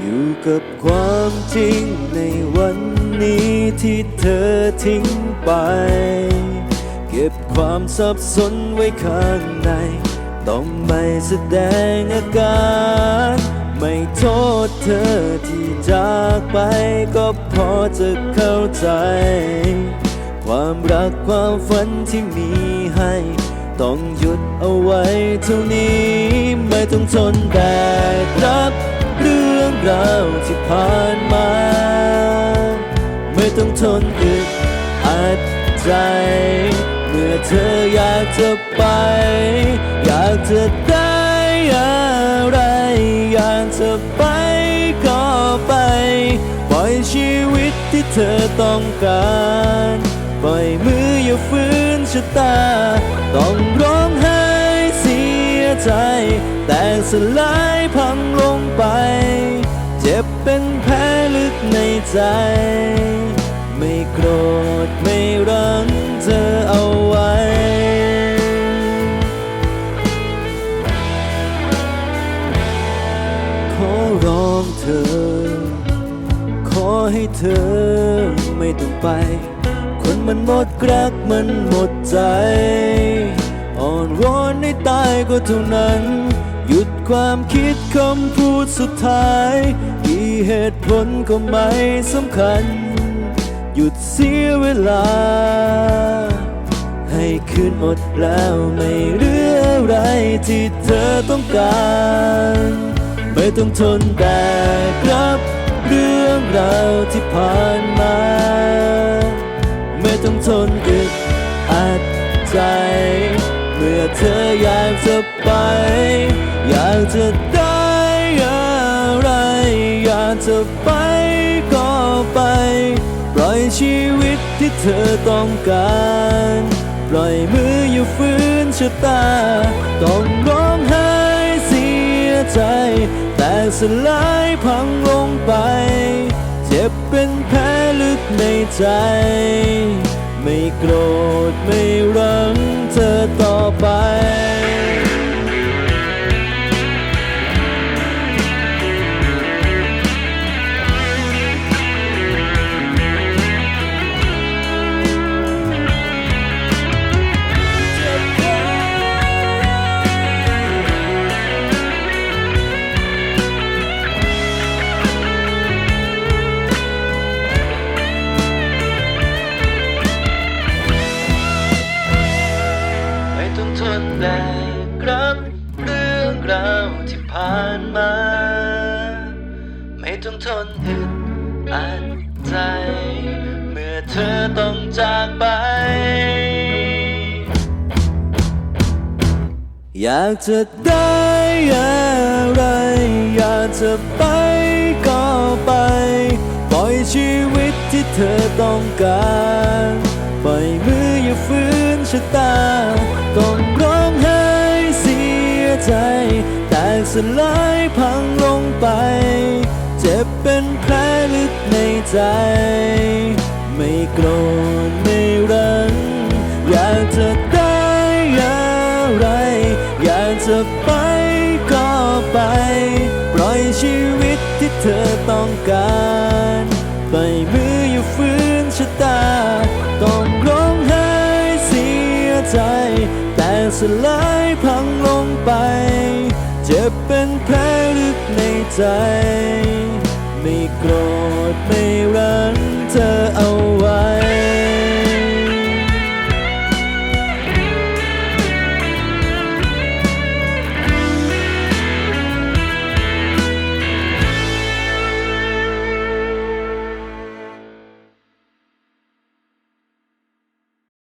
อยู่กับความจริงในวันนี้ที่เธอทิ้งไป เก็บความสับสนไว้ข้างใน ต้องไม่แสดงอาการ ไม่โทษเธอที่จากไปก็พอจะเข้าใจ ความรักความฝันที่มีให้ต้องหยุดเอาไว้เท่านี้ ไม่ต้องทนแบกรับ รื่องราวที่ผ่านมา ไม่ต้องทนอึดอัดใจ เมื่อเธออยากจะไป อยากจะได้อะไร อยากจะไปก็ไป ปล่อยชีวิตที่เธอต้องการ ปล่อยมืออย่าฝืนชะตา ต้องร้องไห้เสียใจ แต่สลายพัง เจ็บเป็นแผลลึกในใจ ไม่โกรธไม่รังเธอเอาไว้ ขอร้องเธอ ขอให้เธอไม่ต้องไป คนมันหมดรักมันหมดใจ อ่อนวอนให้ตายก็เท่านั้น หยุดความคิดคำพูดสุดท้ายกี่เหตุผลก็ไม่สำคัญ หยุดเสียเวลา ให้คืนหมดแล้วไม่เหลืออะไรที่เธอต้องการ ไม่ต้องทนแบกรับเรื่องราวที่ผ่านมา ไม่ต้องทนอึดอัดใจ เธออยากจะไป อยากจะได้อะไร อยากจะไปก็ไป ปล่อยชีวิตที่เธอต้องการ ปล่อยมืออยู่ฝืนชะตา ต้องร้องไห้เสียใจ แต่สลายพังลงไป เจ็บเป็นแผลลึกในใจ ไม่โกรธไม่รัง ต่อไป ทนแบกรับเรื่องราวที่ผ่านมา ไม่ต้องทนอึดอัดใจ เมื่อเธอต้องจากไป อยากจะได้อะไร อยากจะไปก็ไป ปล่อยชีวิตที่เธอต้องการ ลายพังลงไป เจ็บเป็นแผลลึกในใจ ไม่โกรธไม่รัง อยากจะได้อะไร อยากจะไปก็ไป ปล่อยชีวิตที่เธอต้องการ ไปมืออยู่ฝืนชะตา ต้องร้องไห้เสียใจ แต่สลายพัง เ